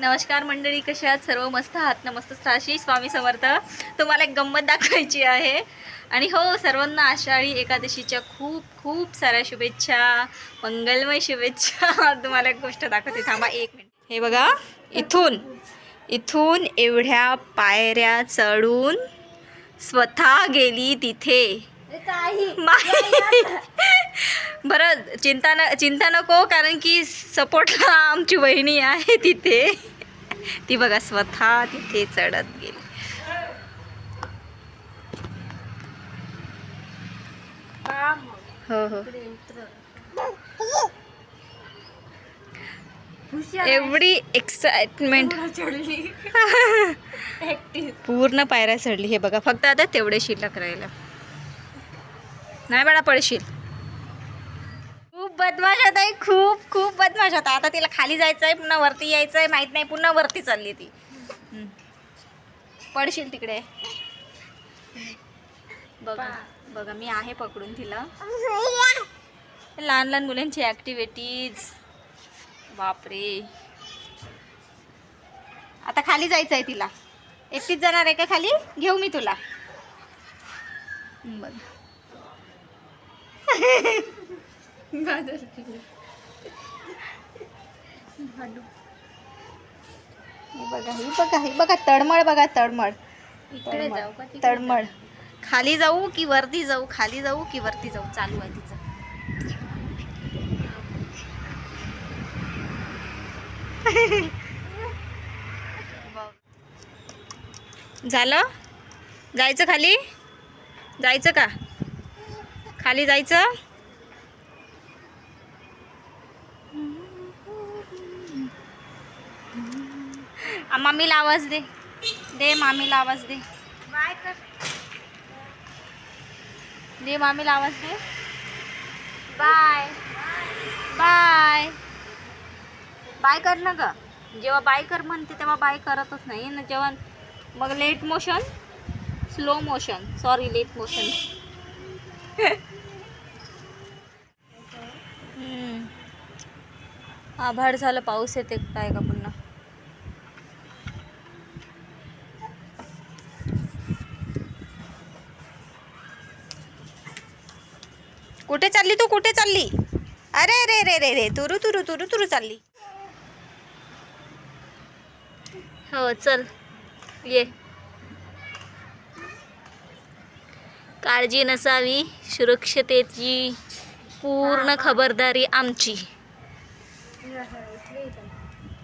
नमस्कार मंडळी कशा आहात? सर्व मस्त आहात? ना मस्त साशी स्वामी समर्थ. तुम्हाला एक गंमत दाखवायची आहे. आणि हो सर्वांना आषाढी एकादशीच्या खूप खूप साऱ्या शुभेच्छा मंगलमय शुभेच्छा. तुम्हाला एक गोष्ट दाखवते. थांबा एक मिनिट. हे बघा इथून इथून एवढ्या पायऱ्या चढून स्वतः गेली तिथे. बरं चिंता न चिंता नको कारण की सपोर्टला आमची वहिनी आहे तिथे. ती बघा स्वतः तिथे चढत गेली. हो हो. एवढी एक्साइटमेंट पूर्ण पायऱ्या चढली. हे बघा फक्त आता तेवढे शिल्लक राहिलं नाही बाळा पडशील बदमाश होत आहे खूप खूप बदमाश होता. आता तिला खाली जायचं आहे पुन्हा वरती यायचं आहे माहीत नाही पुन्हा वरती चालली ती. पडशील तिकडे. बघा बघा मी आहे पकडून तिला. लहान लहान मुलांची ॲक्टिव्हिटीज बापरे. आता खाली जायचं आहे तिला. एकटीच जाणार आहे का खाली? घेऊ मी तुला. बघ. बघा ही बघा ही बघा तळमळ बघा तळमळ. इकडे जाऊ का तिकडे? तळमळ. खाली जाऊ की वरती जाऊ? खाली जाऊ की वरती जाऊ? चालू आहे तिचं. झालं? जायचं खाली? जायचं का? खाली जायचं? मामीला आवाज दे. दे मामीला आवाज दे. बाय कर. दे मामीला आवाज दे. बाय. बाय. बाय कर ना ग. जेव्हा बाय कर म्हणते तेव्हा बाय करतच नाही. ना जेव्हा मग late motion slow motion sorry late motion आभाळ झालं पाऊस येते काय का पुन्हा? कुठे चालली तू? कुठे चालली? अरे रे रे रे रे तुरु तुरु तुरु तुरु चालली. हो चल. ये. काळजी नसावी. सुरक्षतेची पूर्ण खबरदारी आमची. 他他，我给他。